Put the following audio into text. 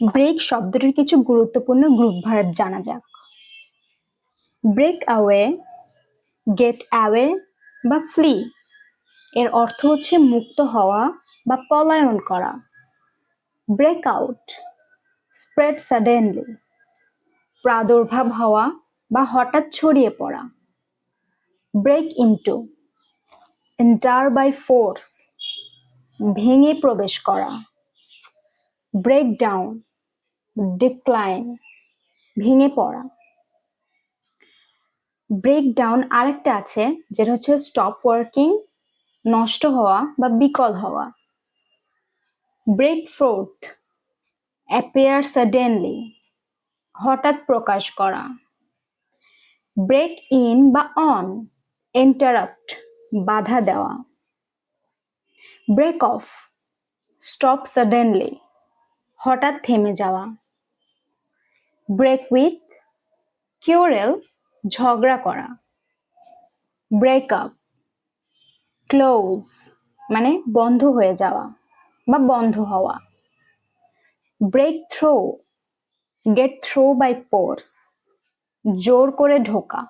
Break শব্দটির কিছু গুরুত্বপূর্ণ গ্রুপ ভার্ব জানা যাক। ব্রেক অ্যাওয়ে, গেট অ্যাওয়ে বা ফ্লি। এর অর্থ হচ্ছে মুক্ত হওয়া বা পলায়ন করা। Break out, spread suddenly. প্রাদুর্ভাব হওয়া বা হঠাৎ ছড়িয়ে পড়া। Break into, enter by force, ভেঙে প্রবেশ করা। ব্রেক ডাউন ডিক্লাইন ভেঙে পড়া। ব্রেক ডাউন আরেকটা আছে, যেটা হচ্ছে স্টপ ওয়ার্কিং নষ্ট হওয়া বা বিকল হওয়া। ব্রেক ফ্রোথ অ্যাপিয়ার সাডেনলি হঠাৎ প্রকাশ করা। ব্রেক ইন বা অন ইন্টারাপ্ট বাধা দেওয়া। ব্রেক অফ স্টপ সাডেনলি হঠাৎ থেমে যাওয়া। ব্রেক উইথ, কিউরেল, ঝগড়া করা, ব্রেক আপ, ক্লোজ মানে বন্ধ হয়ে যাওয়া বা বন্ধ হওয়া, break through, get through by force, জোর করে ঢোকা।